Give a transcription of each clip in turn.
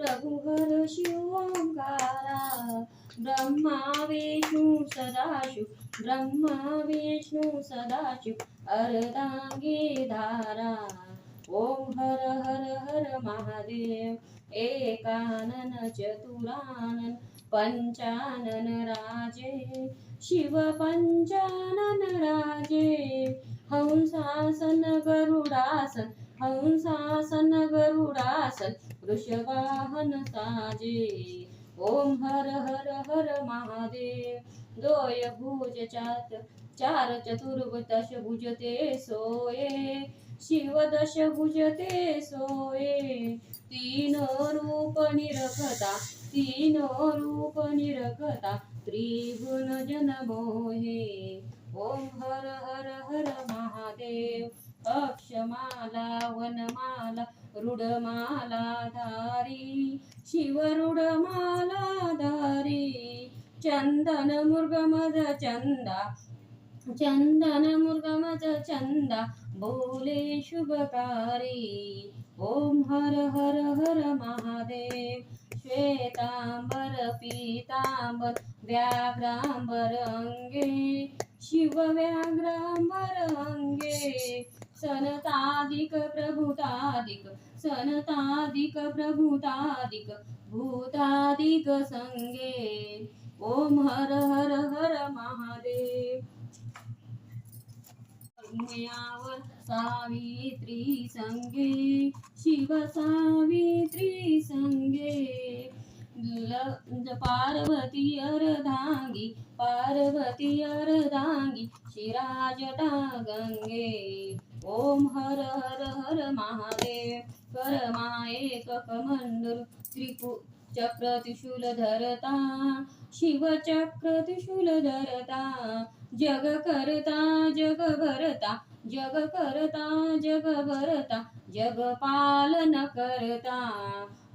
प्रभु शिवकारा शिव ब्रह्मा विष्णू सदाशिव ब्रह्मा विष्णू सदाशिव अर्धांगी धारा. ओम हर हर हर महादेव एकानन चतुरानन पंचानन राजे. शिव पंचानन राजे हंसासन गरुडासन हंसासन गरुडासन वृषवाहन साजे. ओम हर हर हर महादेव दोय भुज चात चार चतुर्दश भुजते सोये. शिव दश सोये. तीन रूप निरखता तीन रूप निरखता त्रिगुण जन मोहे. ओम हर हर हर महादेव अक्षमाला वनमाला रुडमाला धारी. शिव रुडमाला धारी. चंदन मृगमज चंदा. चंदन मृगमज चंदा. बोले शुभकारी ओम हर हर हर महादेव. श्वेतांबर पीतांबर व्याघ्रांबर अंगे. शिव व्याघ्रांबर अंगे. सनतादिक प्रभूतादिक सनतादिक प्रभूतादिक भूतादिक संगे। ओम हर हर हर महादेव। पुण्यावर सावित्री संगे शिव सावित्री संगे। पार्वती अर्धांगी पार्वती अर्धांगी शिराजटा गंगे. ओम हर हर हर महादेव परमा एक कमंडल त्रिपु चक्र त्रिशूल धरता शिव चक्र त्रिशूल धरता जग करता जग भरता जग करता जग भरता जग पालन करता.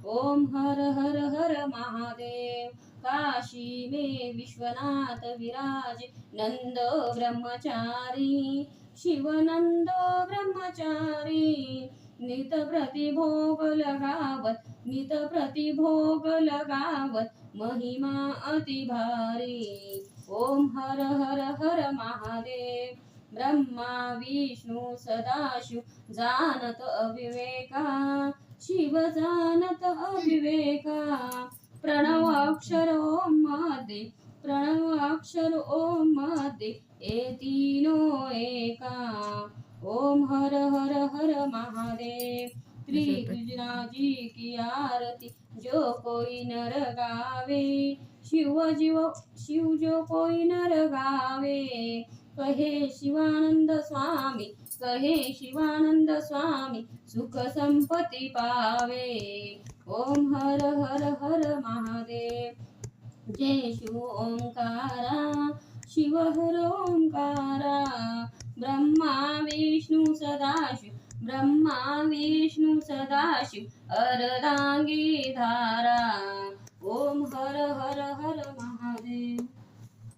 ओम हर हर हर महादेव. काशी में विश्वनाथ विराज नंद ब्रह्मचारी शिवनंदो ब्रह्मचारी. नित प्रतिभोग लगावत नित प्रतिभोग लगावत महिमा अति भारी. हर हर हर महादेव ब्रह्मा विष्णू सदाशिव जानत अविवेका शिव जानत अविवेका। प्रणव अक्षर ओममध्ये प्रणव अक्षर ओममध्ये ए तीनो एका। ओम हर हर हर महादेव श्री कृष्णा जी की आरती जो कोई नर गावे शिव जीव शिव जो कोई नर गावे। कहे शिवानंद स्वामी कहे शिवानंद स्वामी सुख संपत्ती पावे। ओम हर हर हर महादेव। जय शिव ओंकारा शिव हर ओंकारा। ब्रह्मा विष्णू सदाशिव ब्रह्मा विष्णू सदाशिव अरदांगी धारा। ओम हर हर हर महादेव